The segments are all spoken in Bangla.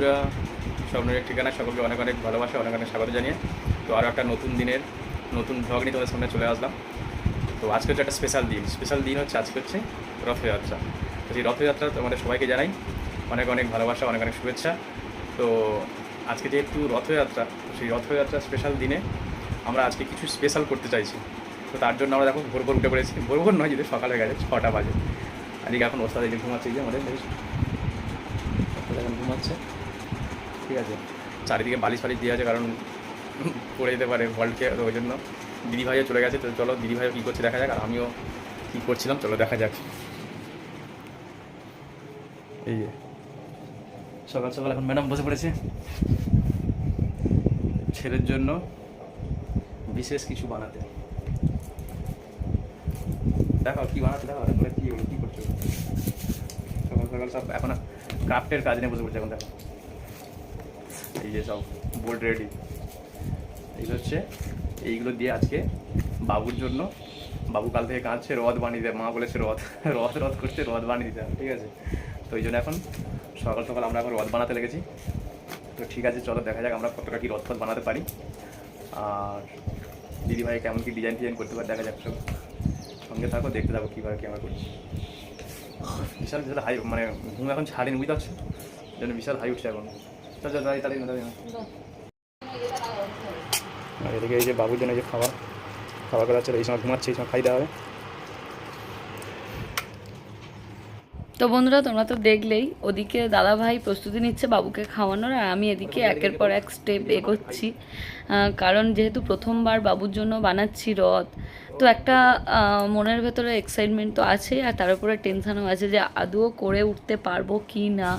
বন্ধুরা, স্বপ্নের ঠিকানা, সকলকে অনেক অনেক ভালোবাসা, অনেক অনেক স্বাগত জানিয়ে। তো আরও একটা নতুন দিনের, নতুন ভ্লগ নিয়ে তোমাদের সামনে চলে আসলাম। তো আজকে হচ্ছে একটা স্পেশাল দিন। স্পেশাল দিন হচ্ছে, আজকে হচ্ছে রথযাত্রা তো সেই রথযাত্রা তোমাদের সবাইকে জানাই অনেক অনেক ভালোবাসা, অনেক অনেক শুভেচ্ছা। তো আজকে যেহেতু রথযাত্রা তো সেই রথযাত্রা স্পেশাল দিনে আমরা আজকে কিছু স্পেশাল করতে চাইছি। তো তার জন্য আমরা দেখো ভোর ভোর উঠে পড়েছি। ভোর ভোর নয় যদি সকালে গেছে, ছটা বাজে। আজকে এখন ওস্তাদ ঘুমাচ্ছে যে আমাদের ঘুমাচ্ছে। ঠিক আছে। চারিদিকে বালিশ ফালিশ দিয়ে আছে, কারণ পড়ে যেতে পারে ভল্টকে তো ওই জন্য দিদিভাইও চলে গেছে, তো চলো দিদিভাইও কী করছে দেখা যাক, আর আমিও কী করছিলাম, চলো দেখা যাক। এই যে, সকাল সকাল এখন ম্যাডাম বসে পড়েছে। ছেলের জন্য বিশেষ কিছু বানাতে। দেখো কি বানাতে দেখো কি কি করছ? সকাল সকাল সব এখন ক্রাফটের কাজ নিয়ে বসে পড়ছে এখন দেখো এই যে সব বোর্ড রেডি এইগুলো হচ্ছে এইগুলো দিয়ে আজকে বাবুর জন্য বাবু কাল থেকে কাঁদছে রথ বানিয়ে দেয় মা বলেছে রথ রথ রথ করছে রথ বানিয়ে দিতে হবে, ঠিক আছে? তো ওই জন্য এখন সকাল সকাল আমরা এখন রথ বানাতে লেগেছি। তো ঠিক আছে চলো দেখা যাক আমরা কতটা কি রথ ফথ বানাতে পারি। আর দিদিভাই কেমন কি ডিজাইন টিজাইন করতে পারে দেখা যাক সব। সঙ্গে থাকো দেখতে থাকো কীভাবে কি আমরা করছি। বিশাল বিশাল হাই মানে ঘুম এখন ছাড়িনি বুঝতে পারছ? যেন বিশাল হাই উঠছে এখন। এদিকে এই যে বাবুর জন্য যে খাবার খাবার করা এই সময় ঘুমাচ্ছে, এই সময় খাই দেওয়া হবে। তো বন্ধুরা তোমরা তো দেখলেই ওদিকে দাদা ভাই প্রস্তুতি নিচ্ছে বাবুকে খাওয়ানোর আর আমি এদিকে একের পর এক স্টেপ এগোচ্ছি। কারণ যেহেতু প্রথমবার বাবুর জন্য বানাচ্ছি রথ তো একটা মনের ভেতরে এক্সাইটমেন্ট তো আছে আর তার উপরে টেনশানও আছে যে আদৌ করে উঠতে পারব কি না।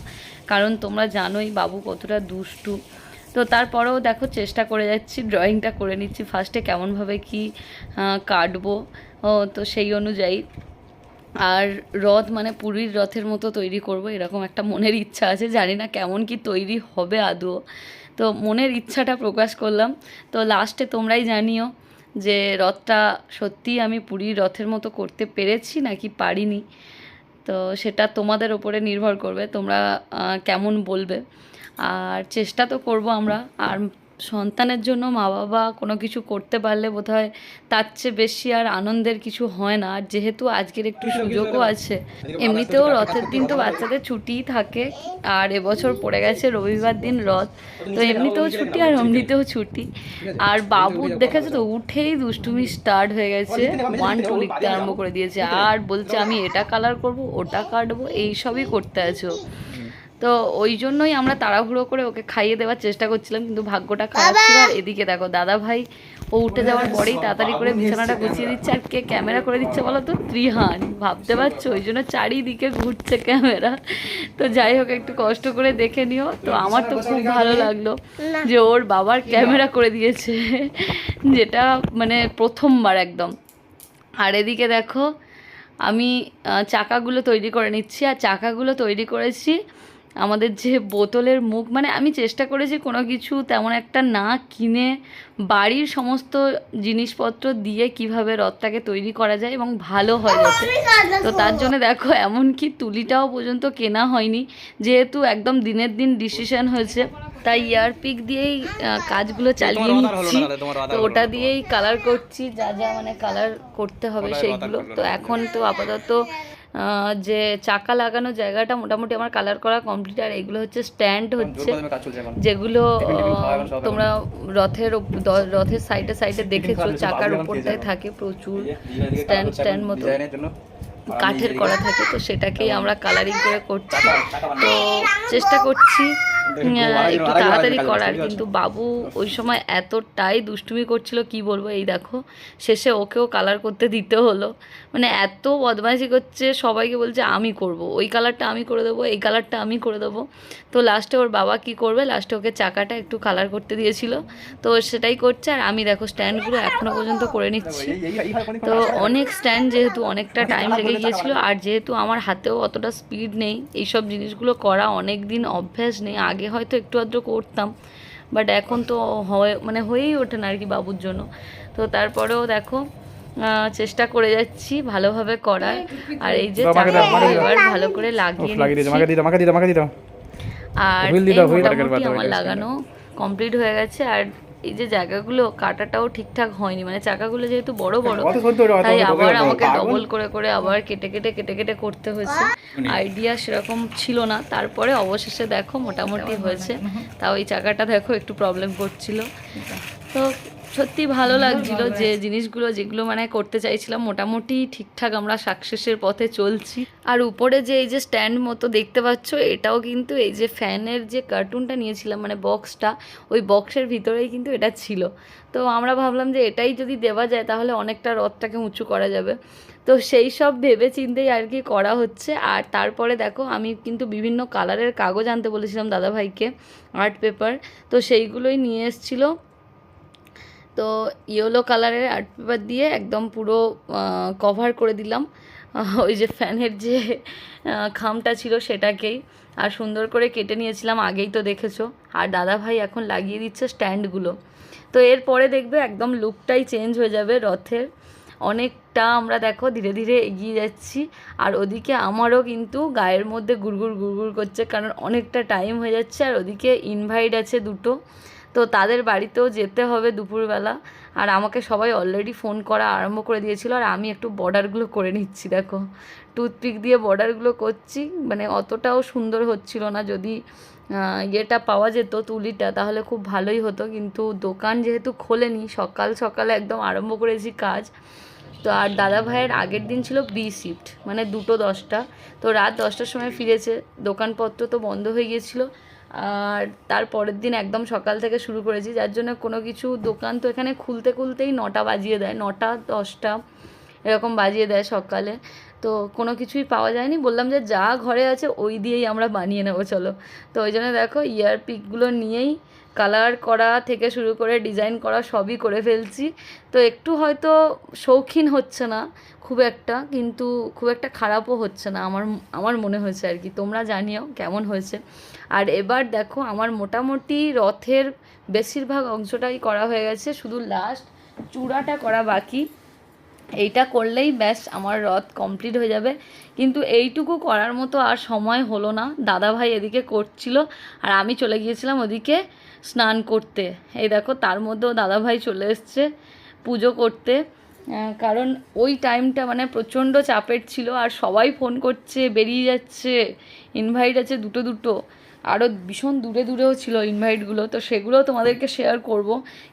কারণ তোমরা জানোই বাবু কতটা দুষ্টু। তো তারপরেও দেখো চেষ্টা করে যাচ্ছি ড্রয়িংটা করে নিচ্ছি ফার্স্টে কেমনভাবে কি কাটবো। ও, তো সেই অনুযায়ী আর রথ মানে পুরীর রথের মতো তৈরি করব, এরকম একটা মনের ইচ্ছা আছে, জানি না কেমন কি তৈরি হবে আদৌ। তো মনের ইচ্ছাটা প্রকাশ করলাম। তো লাস্টে তোমরাই জানিও যে রথটা সত্যিই আমি পুরীর রথের মতো করতে পেরেছি নাকি পারিনি? তো সেটা তোমাদের ওপরে নির্ভর করবে, তোমরা কেমন বলবে। আর চেষ্টা তো করব আমরা, আর সন্তানের জন্য মা বাবা কোনো কিছু করতে পারলে বোধহয় তার চেয়ে বেশি আর আনন্দের কিছু হয় না। আর যেহেতু আজকের একটু সুযোগও আছে এমনিতেও রথের দিন তো বাচ্চাদের ছুটিই থাকে আর এবছর পড়ে গেছে রবিবার দিন রথ তো এমনিতেও ছুটি আর এমনিতেও ছুটি। আর বাবুর দেখেছে তো উঠেই দুষ্টুমি স্টার্ট হয়ে গেছে ওয়ান টু লিখতে আরম্ভ করে দিয়েছে আর বলছে আমি এটা কালার করব ওটা কাটবো এইসবই করতে আছে। তো ওই জন্যই আমরা তাড়াহুড়ো করে ওকে খাইয়ে দেওয়ার চেষ্টা করছিলাম কিন্তু ভাগ্যটা খারাপ ছিল। আর এদিকে দেখো দাদা ভাই ও উঠে যাওয়ার পরেই তাড়াতাড়ি করে বিছানাটা গুছিয়ে দিচ্ছে আর কে ক্যামেরা করে দিচ্ছে বলো তো? ত্রিহান ভাবতে পারছ? ওই জন্য চারিদিকে ঘুরছে ক্যামেরা। তো যাই হোক একটু কষ্ট করে দেখে নিও। তো আমার তো খুব ভালো লাগল যে ওর বাবার ক্যামেরা করে দিয়েছে যেটা মানে প্রথমবার একদম। আর এদিকে দেখো আমি চাকাগুলো তৈরি করে নিচ্ছি। আর চাকাগুলো তৈরি করেছি আমাদের যে বোতলের মুখ মানে আমি চেষ্টা করেছি কোনো কিছু তেমন একটা না কিনে বাড়ির সমস্ত জিনিসপত্র দিয়ে কীভাবে রথটাকে তৈরি করা যায় এবং ভালো হয় যাতে। তো তার জন্য দেখো এমনকি তুলিটাও পর্যন্ত কেনা হয়নি যেহেতু একদম দিনের দিন ডিসিশন হয়েছে তাই ইয়ারপিক দিয়েই কাজগুলো চালিয়ে নিচ্ছি। তো ওটা দিয়েই কালার করছি যা যা মানে কালার করতে হবে সেইগুলো তো এখন তো আপাতত যে চাকা লাগানো জায়গাটা মোটামুটি আমার কালার করা কমপ্লিট আর এগুলো হচ্ছে স্ট্যান্ড হচ্ছে যেগুলো তোমরা রথের রথের সাইডে সাইডে দেখেছ চাকার উপরটাই উপরটায় থাকে প্রচুর স্ট্যান্ড স্ট্যান্ড মতো কাঠের করা থাকে তো সেটাকেই আমরা কালারিং করে করছি। তো চেষ্টা করছি একটু তাড়াতাড়ি করার কিন্তু বাবু ওই সময় এতটাই দুষ্টুমি করছিল কি বলব এই দেখো শেষে ওকেও কালার করতে দিতে হলো। মানে এত বদমাইশি করছে সবাইকে বলছে আমি করব। ওই কালারটা আমি করে দেবো এই কালারটা আমি করে দেবো। তো লাস্টে ওর বাবা কি করবে? লাস্টে ওকে চাকাটা একটু কালার করতে দিয়েছিল। তো সেটাই করছে আর আমি দেখো স্ট্যান্ডগুলো এখনও পর্যন্ত করে নিচ্ছি। তো অনেক স্ট্যান্ড যেহেতু অনেকটা টাইম লেগে গিয়েছিল আর যেহেতু আমার হাতেও অতটা স্পিড নেই এইসব জিনিসগুলো করা অনেক দিন অভ্যাস নেই আগে হয়তো একটু আধটু করতাম। বাট এখন তো হয় মানে হয়েই ওঠে না আর কি বাবুর জন্য। তো তারপরেও দেখো চেষ্টা করে যাচ্ছি ভালোভাবে করার। আর এই যে। এবার ভালো করে লাগিয়ে আর আমার লাগানো কমপ্লিট হয়ে গেছে। আর এই যে জায়গাগুলো কাটাটাও ঠিকঠাক হয়নি মানে চাকাগুলো যেহেতু বড় বড় তাই আবার আমাকে ডবল করে করে আবার কেটে কেটে কেটে কেটে করতে হয়েছে। আইডিয়া সেরকম ছিল না। তারপরে অবশেষে দেখো মোটামুটি হয়েছে। তাও এই চাকাটা দেখো একটু প্রবলেম করছিল। তো সত্যি ভালো লাগছিল যে জিনিসগুলো, যেগুলো মানে করতে চাইছিলাম, মোটামুটি ঠিকঠাক আমরা সাকসেসের পথে চলছি। আর উপরে যে এই যে স্ট্যান্ড মতো দেখতে পাচ্ছ, এটাও কিন্তু এই যে ফ্যানের যে কার্টুনটা নিয়েছিলাম মানে বক্সটা ওই বক্সের ভিতরেই কিন্তু এটা ছিল। তো আমরা ভাবলাম যে এটাই যদি দেওয়া যায়, তাহলে অনেকটা রথটাকে উঁচু করা যাবে। তো সেই সব ভেবে চিন্তেই আর কি করা হচ্ছে। আর তারপরে দেখো, আমি কিন্তু বিভিন্ন কালারের কাগজ আনতে বলেছিলাম দাদাভাইকে আর্ট পেপার তো সেইগুলোই নিয়ে এসেছিল। তো ইয়েলো কালারের আর্ট পেপার দিয়ে একদম পুরো কভার করে দিলাম। ওই যে ফ্যানের যে খামটা ছিল সেটাকেই। আর সুন্দর করে কেটে নিয়েছিলাম, আগেই তো দেখেছ। আর দাদা ভাই এখন লাগিয়ে দিচ্ছে স্ট্যান্ডগুলো তো এরপরে দেখবে একদম লুকটাই চেঞ্জ হয়ে যাবে রথের। অনেকটা আমরা দেখো ধীরে ধীরে এগিয়ে যাচ্ছি। আর ওদিকে আমারও কিন্তু গায়ের মধ্যে গুড়গুড় গুড়গুড় করছে, কারণ অনেকটা টাইম হয়ে যাচ্ছে। আর ওদিকে ইনভাইট আছে দুটো। তো তাদের বাড়িতেও যেতে হবে দুপুরবেলা। আর আমাকে সবাই অলরেডি ফোন করা আরম্ভ করে দিয়েছিল। আর আমি একটু বর্ডারগুলো করে নিচ্ছি, দেখো। টুথপিক দিয়ে বর্ডারগুলো করছি। মানে অতটাও সুন্দর হচ্ছিল না। যদি ইয়েটা পাওয়া যেত তুলিটা, তাহলে খুব ভালোই হতো। কিন্তু দোকান যেহেতু খোলেনি, সকাল সকালে একদম আরম্ভ করেছি কাজ। তো আর দাদা ভাইয়ের আগের দিন ছিল বি শিফট মানে দুটো দশটা। তো রাত দশটার সময় ফিরেছে। দোকানপত্র তো বন্ধ হয়ে গিয়েছিল। আর তার পরের দিন একদম সকাল থেকে শুরু করেছি, যার জন্য কোনো কিছু দোকান তো এখানে খুলতে খুলতেই নটা বাজিয়ে দেয়, নটা দশটা এরকম বাজিয়ে দেয় সকালে। তো কোনো কিছুই পাওয়া যায়নি। বললাম যে যা ঘরে আছে ওই দিয়েই আমরা বানিয়ে নেব, চলো। তো ওই জন্য দেখো ইয়ার পিকগুলো নিয়েই কালার করা থেকে শুরু করে ডিজাইন করা সবই করে ফেলছি। তো একটু হয়তো শৌখিন হচ্ছে না খুব একটা, কিন্তু খুব একটা খারাপও হচ্ছে না আমার আমার মনে হয়েছে আর কি। তোমরা জানিও কেমন হয়েছে। আর এবার দেখো আমার মোটামুটি রথের বেশিরভাগ অংশটাই করা হয়ে গেছে, শুধু লাস্ট চূড়াটা করা বাকি। এইটা করলেই ব্যাস আমার রথ কমপ্লিট হয়ে যাবে। কিন্তু এইটুকু করার মতো আর সময় হলো না। দাদা ভাই এদিকে করছিল আর আমি চলে গিয়েছিলাম ওদিকে স্নান করতে। এই দেখো, তার মধ্যেও দাদা ভাই চলে এসছে পুজো করতে। কারণ ওই টাইমটা মানে প্রচণ্ড চাপের ছিল আর সবাই ফোন করছে, বেরিয়ে যাচ্ছে ইনভাইট আছে দুটো দুটো। আরও ভীষণ দূরে দূরেও ছিল ইনভাইটগুলো তো সেগুলোও তোমাদেরকে শেয়ার করব।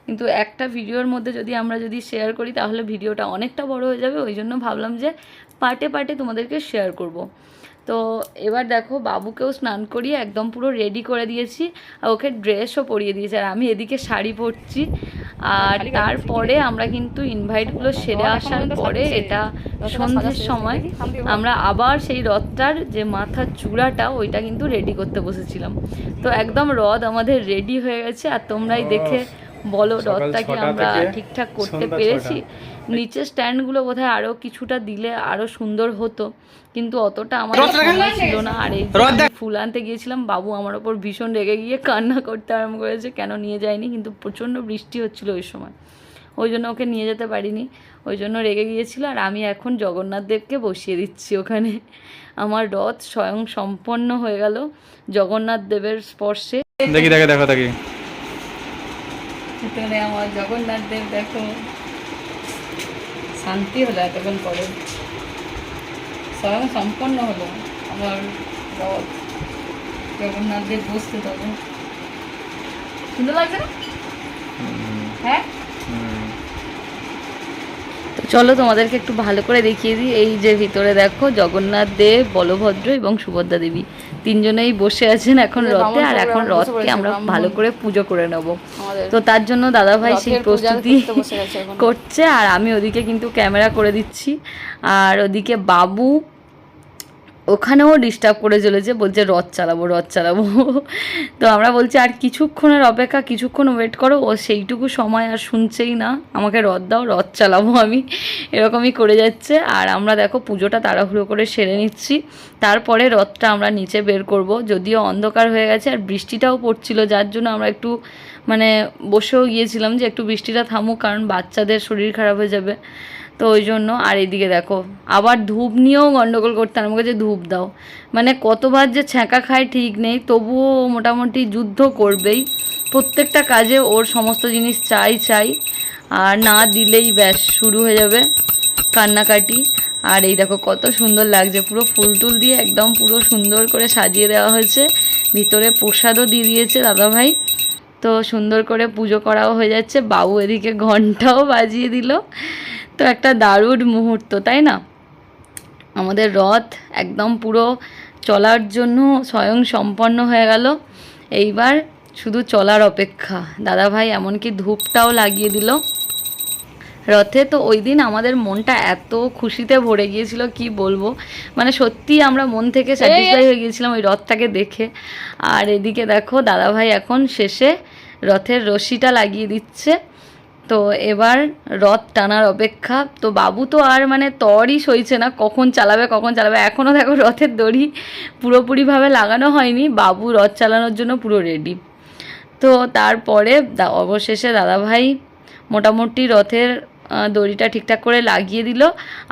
কিন্তু একটা ভিডিওর মধ্যে যদি আমরা যদি শেয়ার করি, তাহলে ভিডিওটা অনেকটা বড় হয়ে যাবে। ওই জন্য ভাবলাম যে পার্টে পার্টে তোমাদেরকে শেয়ার করব। তো এবার দেখো, বাবুকেও স্নান করিয়ে একদম পুরো রেডি করে দিয়েছি। আর ওকে ড্রেসও পরিয়ে দিয়েছি। আর আমি এদিকে শাড়ি পরছি। আর তারপরে আমরা কিন্তু ইনভাইটগুলো সেরে আসার পরে এটা সন্ধ্যের সময় আমরা আবার সেই রথটার যে মাথার চূড়াটা ওইটা কিন্তু রেডি করতে বসেছিলাম। তো একদম রথ আমাদের রেডি হয়ে গেছে আর তোমরাই দেখে বলো রথটাকে রথটা কি আমরা ঠিকঠাক করতে পেরেছি। নিচের স্ট্যান্ডগুলো বোধহয় আরও কিছুটা দিলে আরও সুন্দর হতো কিন্তু অতটা আমার সময় ছিল না। আর এই ফুল আনতে গিয়েছিলাম বাবু আমার ওপর ভীষণ রেগে গিয়ে কান্না করতে আরম্ভ করেছে কেন নিয়ে যায়নি? কিন্তু প্রচণ্ড বৃষ্টি হচ্ছিল ওই সময়। ওই জন্য ওকে নিয়ে যেতে পারিনি। ওই জন্য রেগে গিয়েছিল আর আমি এখন জগন্নাথ দেবকে বসিয়ে দিচ্ছি ওখানে। আমার রথ স্বয়ং সম্পন্ন হয়ে গেল জগন্নাথ দেবের স্পর্শে। দেখি দেখে দেখো দেখি। আমার জগন্নাথ দেব দেখো। শান্তি হলো এতক্ষণ পরে। স্বয়ং সম্পন্ন হলো আমার রথ। জগন্নাথ দেব বসতে তবে। সুন্দর লাগছে না? হ্যাঁ? তো চলো তোমাদেরকে একটু ভালো করে দেখিয়ে দিই। এই যে ভিতরে দেখো জগন্নাথ দেব বলভদ্র এবং সুভদ্রা দেবী। তিনজনেই বসে আছেন এখন রথে আর এখন রথকে আমরা ভালো করে পুজো করে নেব। তো তার জন্য দাদাভাই সেই প্রস্তুতি। করছে আর আমি ওদিকে কিন্তু ক্যামেরা করে দিচ্ছি। আর ওদিকে বাবু ওখানেও ডিস্টার্ব করে চলেছে, বলছে রথ চালাবো রথ চালাবো। তো আমরা বলছি, আর কিছুক্ষণের অপেক্ষা, কিছুক্ষণ ওয়েট করো, ও সেইটুকু সময় আর শুনছেই না। আমাকে রথ দাও, রথ চালাবো আমি। এরকমই করে যাচ্ছে। আর আমরা দেখো, পুজোটা তাড়াহুড়ো করে সেরে নিচ্ছি। তারপরে রথটা আমরা নিচে বের করব। যদিও অন্ধকার হয়ে গেছে, আর বৃষ্টিটাও পড়ছিল, যার জন্য আমরা একটু মানে বসেও গিয়েছিলাম যে একটু বৃষ্টিটা থামুক, কারণ বাচ্চাদের শরীর খারাপ হয়ে যাবে। তো ওই জন্য আর এদিকে দেখো, আবার ধূপ নিয়েও গন্ডগোল করতে আমাকে যে ধূপ দাও। মানে কতবার যে ছ্যাঁকা খায় ঠিক নেই, তবুও মোটামুটি যুদ্ধ করবেই। প্রত্যেকটা কাজে ওর সমস্ত জিনিস চাই চাই। আর না দিলেই ব্যাস, শুরু হয়ে যাবে কান্নাকাটি। আর এই দেখো, কত সুন্দর লাগছে, পুরো ফুল টুল দিয়ে একদম পুরো সুন্দর করে সাজিয়ে দেওয়া হয়েছে। ভিতরে প্রসাদও দিয়ে দিয়েছে দাদাভাই। তো সুন্দর করে পুজো করাও হয়ে যাচ্ছে, বাবু এদিকে ঘন্টাও বাজিয়ে দিল। তো একটা দারুণ মুহূর্ত তাই না? আমাদের রথ একদম পুরো চলার জন্য স্বয়ং সম্পন্ন হয়ে গেল। এইবার শুধু চলার অপেক্ষা। দাদাভাই এমনকি ধূপটাও লাগিয়ে দিল। রথে তো ওই দিন আমাদের মনটা এত খুশিতে ভরে গিয়েছিল কি বলব? মানে সত্যি আমরা মন থেকে স্যাটিসফাই হয়ে গিয়েছিলাম ওই রথটাকে দেখে। আর এদিকে দেখো দাদাভাই এখন শেষে রথের রশিটা লাগিয়ে দিচ্ছে। তো এবার রথ টানার অপেক্ষা। তো বাবু তো আর মানে তরই সইছে না কখন চালাবে কখন চালাবে। এখনও দেখো রথের দড়ি পুরোপুরিভাবে লাগানো হয়নি বাবু রথ চালানোর জন্য পুরো রেডি তো তারপরে অবশেষে দাদাভাই মোটামুটি রথের দড়িটা ঠিকঠাক করে লাগিয়ে দিল।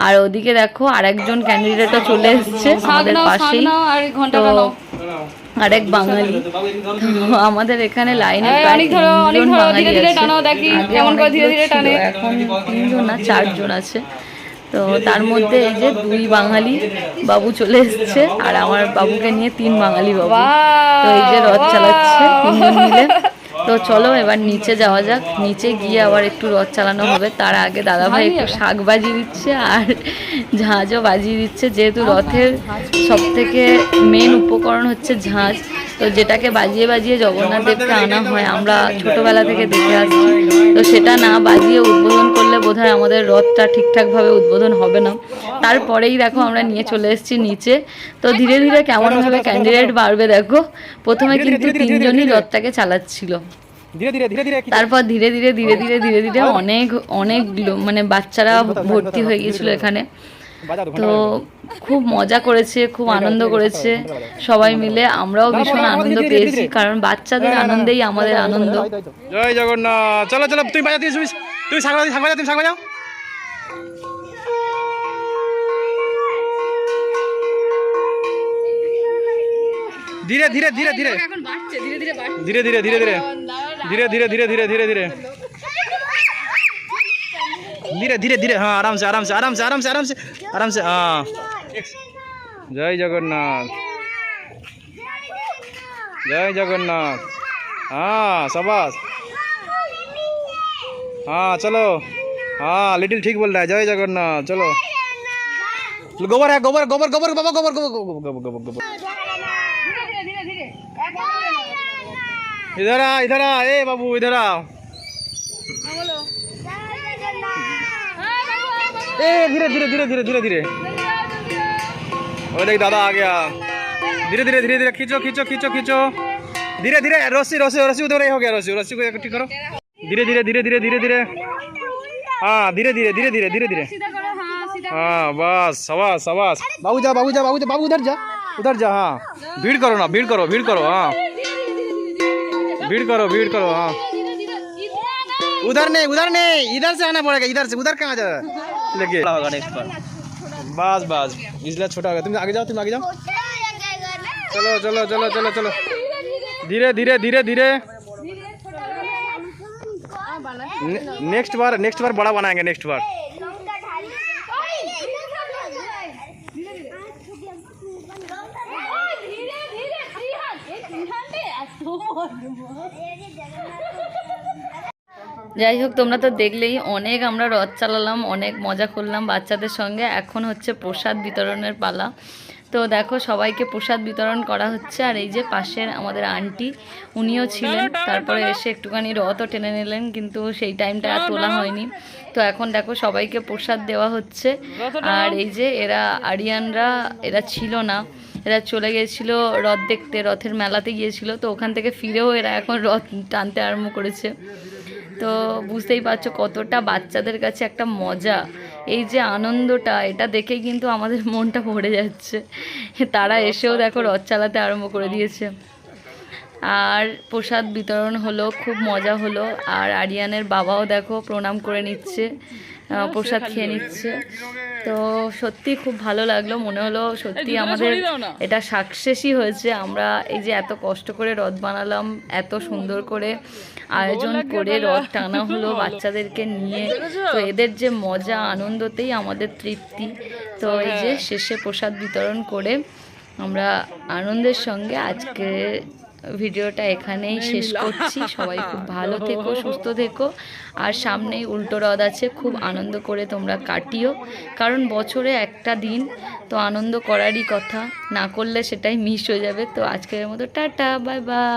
আর ওদিকে দেখো আরেকজন ক্যান্ডিডেটও চলে এসছে আমাদের পাশেই। তো। আরেক বাঙালি। আমাদের এখানে লাইনে এখন তিনজন না চারজন আছে। তো তার মধ্যে এই যে দুই বাঙালি বাবু চলে এসছে আর আমার বাবুকে নিয়ে তিন বাঙালি বাবু। তো এই যে রথ চালাচ্ছে তিনজন মিলে। তো চলো এবার নিচে যাওয়া যাক। নিচে গিয়ে আবার একটু রথ চালানো হবে। তার আগে দাদা ভাই একটু শাক বাজিয়ে দিচ্ছে আর ঝাঁঝও বাজিয়ে দিচ্ছে। যেহেতু রথের সব থেকে মেন উপকরণ হচ্ছে ঝাঁঝ তো যেটাকে বাজিয়ে বাজিয়ে জগন্নাথ দেবকে আনা হয় আমরা ছোটবেলা থেকে দেখে আসছি। তো সেটা না বাজিয়ে উদ্বোধন করলে বোধহয় আমাদের রথটা ঠিকঠাকভাবে উদ্বোধন হবে না। তারপরেই দেখো আমরা নিয়ে চলে এসেছি নিচে। তো ধীরে ধীরে কেমনভাবে ক্যান্ডিডেট বাড়বে দেখো। প্রথমে কিন্তু তিনজনই রথটাকে চালাচ্ছিল। তারপর ধীরে ধীরে ধীরে ধীরে ধীরে ধীরে অনেক অনেক মানে বাচ্চারা ভর্তি হয়ে গিয়েছিল এখানে। তো খুব মজা করেছে খুব আনন্দ করেছে সবাই মিলে আমরাও ভীষণ আনন্দ পেয়েছি কারণ বাচ্চাদের আনন্দেই আমাদের আনন্দ জয় জগন্নাথ চলো চলো তুমি বাজা তুমি তুমি শাক বাজাও তুমি শাক বাজাও ধীরে ধীরে ধীরে ধীরে ধীরে ধীরে ধীরে ধীরে ধীরে ধীরে ধীরে ধীরে ধীরে ধীরে ধীরে धीरे धीरे धीरे हाँ आराम से आराम से आराम से आराम से आराम से आराम से हाँ जय जगन्नाथ जय जगन्नाथ हाँ शाबाश हाँ चलो हाँ लिटिल ठीक बोल रहा है जय जगन्नाथ चलो गोबर है गोबर गोबर गोबर बाबा गोबर गोबर गोबर गोबर गोबर गोबर इधर आ इधर आ ए बाबू इधर आ ए धीरे धीरे धीरे धीरे धीरे धीरे ओ देख दादा आ गया धीरे धीरे धीरे धीरे खींचो खींचो खींचो खींचो धीरे धीरे रस्सी रस्सी रस्सी उधर ही हो गया रस्सी रस्सी को इकट्ठी करो धीरे धीरे धीरे धीरे धीरे धीरे हाँ धीरे धीरे धीरे धीरे धीरे धीरे हाँ बस सवास सवास बाबू जा बाबू जा बाबू जा बाबू उधर जा उधर जा हाँ भीड़ करो ना भीड़ करो भीड़ करो हाँ भीड़ करो भीड़ करो हाँ उधर नहीं उधर नहीं इधर से आना पड़ेगा इधर से उधर कहाँ जा लेके होगा नेक्स्ट बार बस बस इसलिए छोटा होगा तुम आगे जाओ तुम आगे जाओ चलो चलो चलो चलो चलो धीरे धीरे धीरे धीरे नेक्स्ट बार नेक्स्ट बार बड़ा बनाएंगे नेक्स्ट बार যাই হোক, তোমরা তো দেখলেই অনেক আমরা রথ চালালাম, অনেক মজা করলাম বাচ্চাদের সঙ্গে। এখন হচ্ছে প্রসাদ বিতরণের পালা। তো দেখো, সবাইকে প্রসাদ বিতরণ করা হচ্ছে। আর এই যে পাশের আমাদের আন্টি, উনিও ছিলেন। তারপরে এসে একটুখানি রথও টেনে নিলেন, কিন্তু সেই টাইমটা আর তোলা হয়নি। তো এখন দেখো, সবাইকে প্রসাদ দেওয়া হচ্ছে। আর এই যে এরা, আরিয়ানরা, এরা ছিল না। এরা চলে গিয়েছিল রথ দেখতে, রথের মেলাতে গিয়েছিল। তো ওখান থেকে ফিরেও এরা এখন রথ টানতে আরম্ভ করেছে। তো বুঝতেই পারছ কতটা বাচ্চাদের কাছে একটা মজা। এই যে আনন্দটা, এটা দেখে কিন্তু আমাদের মনটা ভরে যাচ্ছে। তারা এসেও দেখো রথ চালাতে আরম্ভ করে দিয়েছে। আর প্রসাদ বিতরণ হলো, খুব মজা হলো। আর আরিয়ানের বাবাও দেখো প্রণাম করে নিচ্ছে প্রসাদ খেয়ে নিচ্ছে। তো সত্যি খুব ভালো লাগল। মনে হলো সত্যি আমাদের এটা সাকসেসই হয়েছে। আমরা এই যে এত কষ্ট করে রথ বানালাম এত সুন্দর করে আয়োজন করে রথ টানা হলো বাচ্চাদেরকে নিয়ে। তো এদের যে মজা আনন্দতেই আমাদের তৃপ্তি। তো এই যে শেষে প্রসাদ বিতরণ করে আমরা আনন্দের সঙ্গে আজকে ভিডিওটা এখানেই শেষ করছি। সবাই খুব ভালো থেকো সুস্থ থেকো। আর সামনেই উল্টো হ্রদ আছে খুব আনন্দ করে তোমরা কাটিও। কারণ বছরে একটা দিন তো আনন্দ করারই কথা। না করলে সেটাই মিস হয়ে যাবে। তো আজকের মতো টাটা বাই বাই